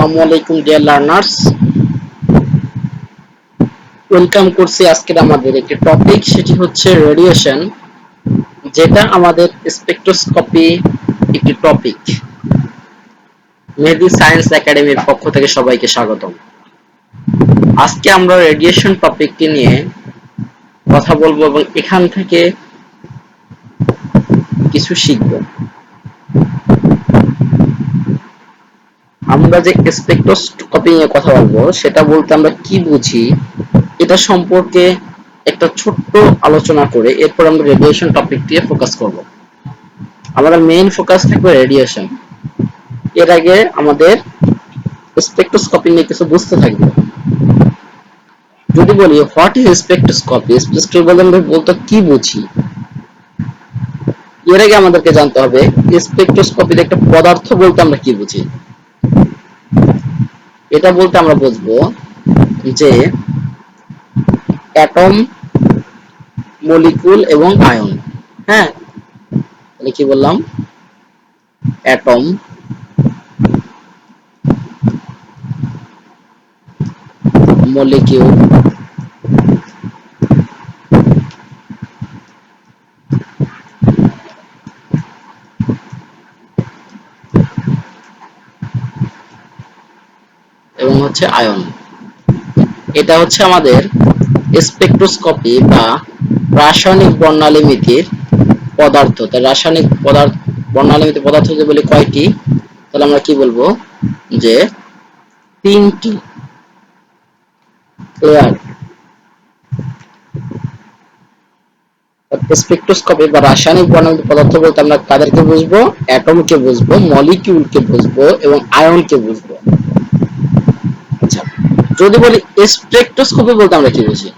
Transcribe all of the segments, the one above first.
আসসালামু আলাইকুম dear learners welcome করছি আজকের আমাদের একটি টপিক সেটি হচ্ছে রেডিয়েশন যেটা আমাদের স্পেকট্রোস্কোপি একটি টপিক মেহেদি সায়েন্স একাডেমির পক্ষ থেকে সবাইকে স্বাগতম। আজকে আমরা রেডিয়েশন টপিকটি নিয়ে কথা বলব এবং এখান থেকে কিছু শিখব। আমরা যে স্পেকট্রোস্কোপি নিয়ে কথা বলব, সেটা বলতে আমরা কি বুঝি? এটা সম্পর্কে একটা ছোট্ট আলোচনা করে এরপর আমরা রেডিয়েশন টপিক দিয়ে ফোকাস করব। আমাদের মেইন ফোকাস থাকবে রেডিয়েশন এর আগে আমাদের স্পেকট্রোস্কোপি নিয়ে কিছু বুঝতে থাকবে। যদি বলি হোয়াট ইজ স্পেকট্রোস্কোপি স্পেকট্রোস্কোপি বলতে কি বুঝি? এর আগে আমাদেরকে জানতে হবে স্পেকট্রোস্কোপির একটা পদার্থ বলতে আমরা কি বুঝি? এটা বলতে আমরা বুঝব যে অ্যাটম মলিকুল এবং আয়ন হ্যাঁ? তাহলে কি বললাম? অ্যাটম মলিকিউল এবং হচ্ছে আয়ন। এটা হচ্ছে আমাদের স্পেকট্রোস্কোপি বা রাসায়নিক বর্ণালীমিতির পদার্থ। তাই রাসায়নিক পদার্থ, বর্ণালীমিতির পদার্থ যদি বলি কয়টি, তাহলে আমরা কি বলব? যে তিনটি ক্লিয়ার স্পেকট্রোস্কোপি বা রাসায়নিক বর্ণালীমিতির পদার্থ বলতে আমরা কাদেরকে বুঝব? অ্যাটমকে বুঝব মলিকিউলকে বুঝব এবং আয়নকে বুঝব। যদি বলি স্পেকট্রোস্কোপি বলতে আমরা কি বুঝি?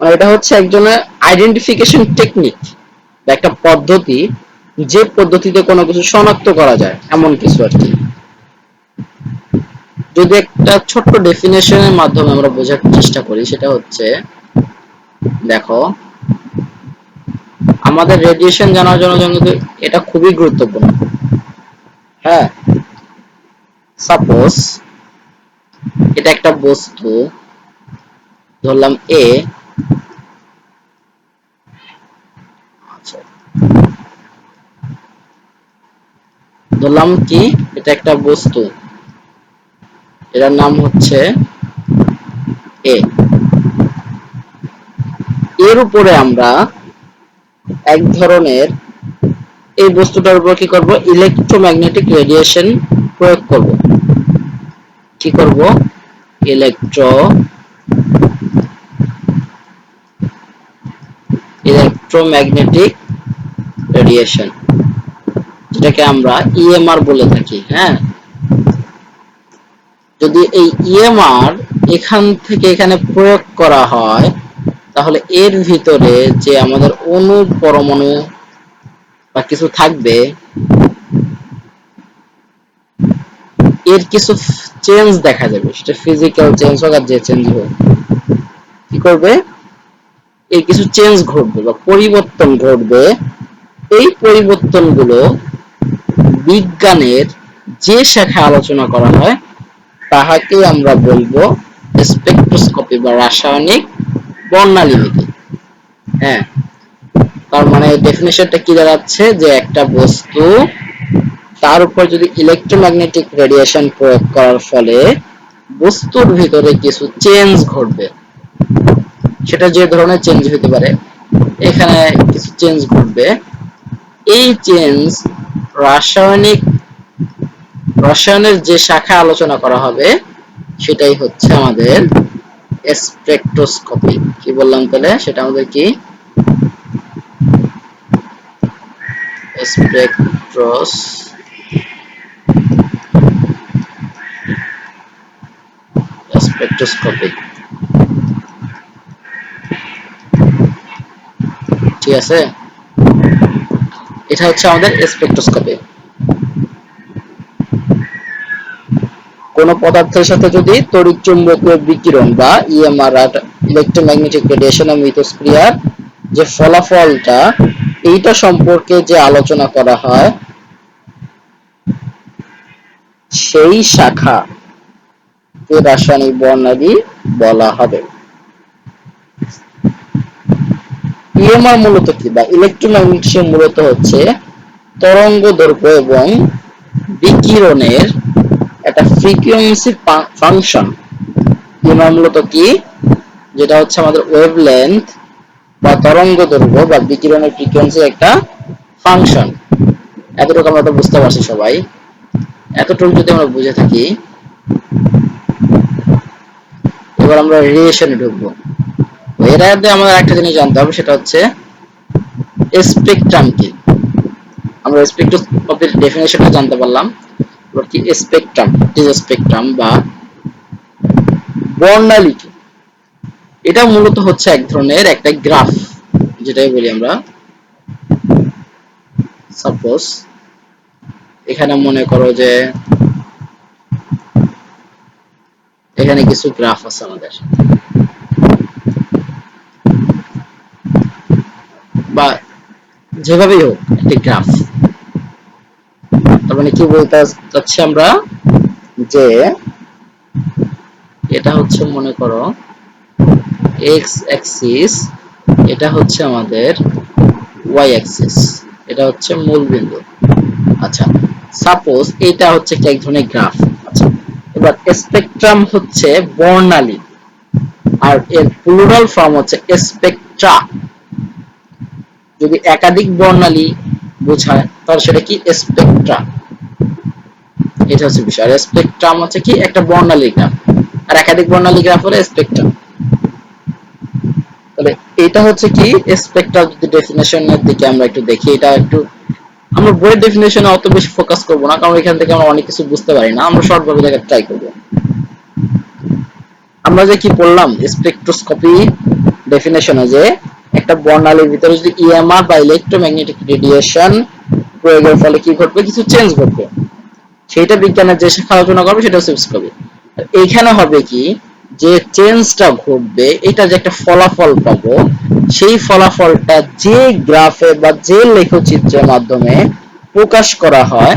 মানে এটা হচ্ছে একজনের আইডেন্টিফিকেশন টেকনিক বা একটা পদ্ধতি যে পদ্ধতিতে কোনো কিছু শনাক্ত করা যায়, এমন কিছু আর কি। যদি একটা ছোট্ট ডেফিনেশনের মাধ্যমে আমরা বোঝার চেষ্টা করি, সেটা হচ্ছে, দেখো, আমাদের রেডিয়েশন জানার জন্য কিন্তু এটা খুবই গুরুত্বপূর্ণ। হ্যাঁ? সাপোজ এটা একটা বস্তু। ধরলাম এ ধরলাম কি? এটা একটা বস্তু। এটার নাম হচ্ছে এ এর উপরে আমরা এক ধরনের এই বস্তুটার উপর কি করব? ইলেকট্রোম্যাগনেটিক রেডিয়েশন প্রয়োগ করব। কি করব? ইলেকট্রো ইলেকট্রোম্যাগনেটিক রেডিয়েশন যেটাকে আমরা ইএমআর বলে থাকি হ্যাঁ? যদি এই ইএমআর এখান থেকে এখানে প্রয়োগ করা হয়, তাহলে এর ভিতরে যে আমাদের অণু পরমাণু বা কিছু থাকবে এর কিছু চেঞ্জ দেখা যাবে। সেটা ফিজিক্যাল চেঞ্জ হোক আর যে চেঞ্জ হোক। কি করবে? এর কিছু চেঞ্জ ঘটবে বা পরিবর্তন ঘটবে। এই পরিবর্তনগুলো বিজ্ঞানের যে শাখায় আলোচনা করা হয়, তাহাকে আমরা বলব স্পেকট্রোস্কোপি বা রাসায়নিক বর্ণালীমিতি হ্যাঁ তার মানে ডেফিনেশনটা কি দাঁড়াচ্ছে? যে একটা বস্তু তার উপর যদি ইলেকট্রোম্যাগনেটিক রেডিয়েশন প্রয়োগ করার ফলে বস্তুর ভিতরে কিছু চেঞ্জ ঘটবে। সেটা যে ধরনের চেঞ্জ হতে পারে, এখানে কিছু চেঞ্জ ঘটবে। এই চেঞ্জ রাসায়নিক, রসায়নের যে শাখা আলোচনা করা হবে, সেটাই হচ্ছে আমাদের স্পেকট্রোস্কোপি কি বললাম তাহলে? সেটা আমাদের কি? স্পেকট্রোস স্পেকট্রোস্কোপি ঠিক আছে? এটা হচ্ছে আমাদের স্পেকট্রোস্কোপি কোন পদার্থের সাথে যদি তড়িৎ চুম্বকীয় বিকিরণ বা ইএমআর ইলেকট্রোম্যাগনেটিক রেডিয়েশন ও মিথস্ক্রিয়ার যে ফলাফলটা, এইটা সম্পর্কে যে আলোচনা করা হয়, সেই শাখা রাসায়নিক বর্ণালী বলা হবে। ইএমআর মূলত কি বা ইলেকট্রোম্যাগনেটিক মূলত হচ্ছে তরঙ্গ দৈর্ঘ্য এবং বিকিরণের একটা ফ্রিকোয়েন্সি ফাংশন ইএমআর মূলত কি? যেটা হচ্ছে আমাদের ওয়েভলেন্থ বা তরঙ্গ দৈর্ঘ্য বা বিকিরণের ফ্রিকোয়েন্সি একটা ফাংশন এতটুকু আমরা তো বুঝতে পারছি সবাই। এতটুকু যদি আমরা বুঝে থাকি এবার আমরা রিলেশনে ঢুকবো। এর আগে আমাদের একটা জিনিস জানতে হবে, সেটা হচ্ছে স্পেকট্রাম কি? আমরা স্পেকট্রোস্কোপির ডেফিনেশনটা জানতে পারলাম। এবার কি স্পেকট্রাম ইজ স্পেকট্রাম বা বর্ণালী কি? এটা মূলত হচ্ছে এক ধরনের একটা গ্রাফ যেটাই বলি আমরা। সাপোজ এখানে মনে করো যে এখানে কিছু গ্রাফ আছে আমাদের। বা যেভাবেই হোক, একটি গ্রাফ তার মানে কি বলতে চাচ্ছি আমরা? যে এটা হচ্ছে, মনে করো এক্স অ্যাক্সিস এটা হচ্ছে আমাদের ওয়াই অ্যাক্সিস এটা হচ্ছে মূল বিন্দু আচ্ছা সাপোজ এটা হচ্ছে এক ধরনের গ্রাফ স্পেকট্রাম হচ্ছে বর্ণালী, আর এর প্লুরাল ফর্ম হচ্ছে স্পেকট্রা যদি একাধিক বর্ণালী বোঝায়, তাহলে সেটা কি স্পেকট্রা এটা হচ্ছে বিষয়। আর স্পেকট্রাম হচ্ছে কি? একটা বর্ণালী গ্রাফ আর একাধিক বর্ণালী গ্রাফ হলে স্পেকট্রাম তাহলে এটা হচ্ছে কি? স্পেকট্রাল যদি ডেফিনেশনের দিকে আমরা একটু দেখি, এটা একটু আমরা বইয়ের ডেফিনেশনে অত বেশি ফোকাস করব না, কারণ এখান থেকে আমরা অনেক কিছু বুঝতে পারি না। আমরা শর্ট ভাবে দেখার ট্রাই করব। আমরা যে কি পড়লাম স্পেকট্রোস্কোপি ডেফিনেশনে যে একটা বর্ণালীর ভিতরে যদি ইএমআর বা ইলেকট্রোম্যাগনেটিক রেডিয়েশন প্রয়োগের ফলে কি ঘটবে? কিছু চেঞ্জ ঘটবে। সেটা বিজ্ঞানের যে শাখা আলোচনা করবে, সেটা হচ্ছে স্পেকট্রোস্কোপি এইখানে হবে কি, যে চেঞ্জটা ঘটবে এটা যে একটা ফলাফল পাবো, সেই ফলাফলটা যে গ্রাফে বা যে লেখচিত্রের মাধ্যমে প্রকাশ করা হয়,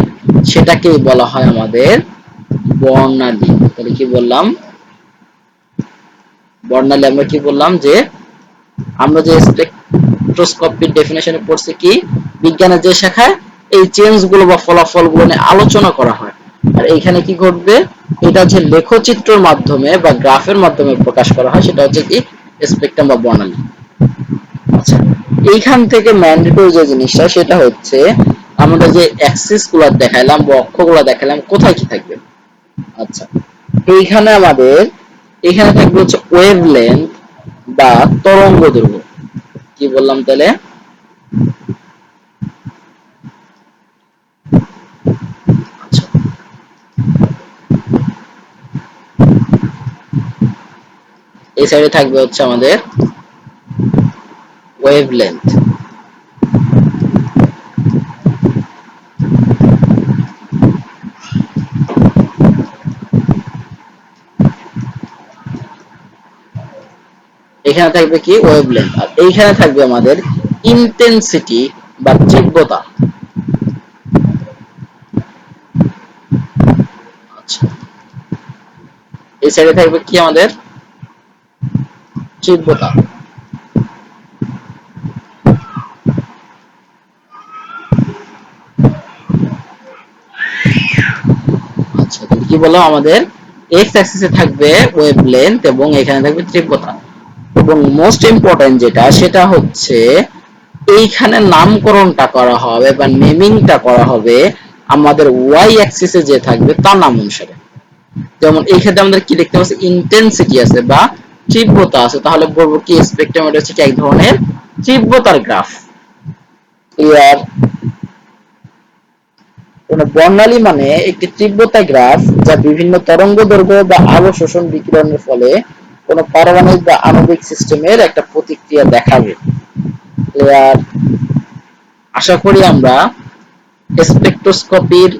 সেটাকেই বলা হয় আমাদের বর্ণালী। তাহলে কি বললাম? বর্ণালী আমরা কি বললাম যে আমরা যে স্পেকট্রোস্কোপির ডেফিনেশনে পড়ছি কি? বিজ্ঞানের যে শাখায় এই চেঞ্জগুলো বা ফলাফলগুলো নিয়ে আলোচনা করা হয়। আর এইখানে কি ঘটবে? এটা হচ্ছে লেখচিত্রের মাধ্যমে বা গ্রাফের মাধ্যমে প্রকাশ করা হয়, সেটা হচ্ছে কি? স্পেকট্রাম বা বর্ণালী। আচ্ছা এইখান থেকে ম্যান্ডেটরি যে জিনিসটা, সেটা হচ্ছে আমরা যে অ্যাক্সিসগুলো দেখাইলাম বা অক্ষগুলো দেখাইলাম, কোথায় কি থাকবে? আচ্ছা এইখানে আমাদের এখানে থাকবে হচ্ছে ওয়েভলেন্থ বা তরঙ্গ দৈর্ঘ্য কি বললাম তাহলে। এই সাইডে থাকবে হচ্ছে আমাদের ওয়েভলেন্থ এখানে থাকবে কি ওয়েভলেন্থ আর এইখানে থাকবে আমাদের ইন্টেন্সিটি বা তীব্রতা আচ্ছা। এই সাইডে থাকবে কি আমাদের? তীব্রতা আচ্ছা কি বললাম আমাদের এক্স অ্যাক্সিসে থাকবে ওয়েভলেন্থ এবং এখানে থাকবে তীব্রতা এবং মোস্ট ইম্পর্টেন্ট যেটা, সেটা হচ্ছে এইখানে নামকরণটা করা হবে বা নেমিংটা করা হবে আমাদের ওয়াই অ্যাক্সিসে যে থাকবে তার নাম অনুসারে। যেমন এই ক্ষেত্রে আমাদের কি দেখতে পাচ্ছি? ইন্টেন্সিটি আছে বা তীব্রতা আছে। তাহলে বলব কি স্পেকট্রামটা হচ্ছে এক ধরনের তীব্রতার গ্রাফ ক্লিয়ার কোন বর্ণালী মানে একটি তীব্রতা গ্রাফ যা বিভিন্ন তরঙ্গ দৈর্ঘ্য বা আলো শোষণ বিকিরণের ফলে কোন পারমাণবিক বা আণবিক সিস্টেমের একটা প্রতিক্রিয়া দেখাবে। ক্লিয়ার আশা করি আমরা স্পেকট্রোস্কোপির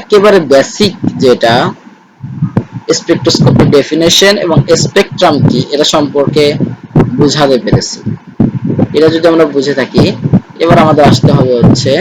একেবারে বেসিক যেটা স্পেকট্রোস্কোপির ডেফিনেশন এবং স্পেকট্রাম কি, এটা সম্পর্কে বুঝাতে পেরেছি। এটা যদি আমরা বুঝে থাকি, এবার আমাদের আসতে হবে হচ্ছে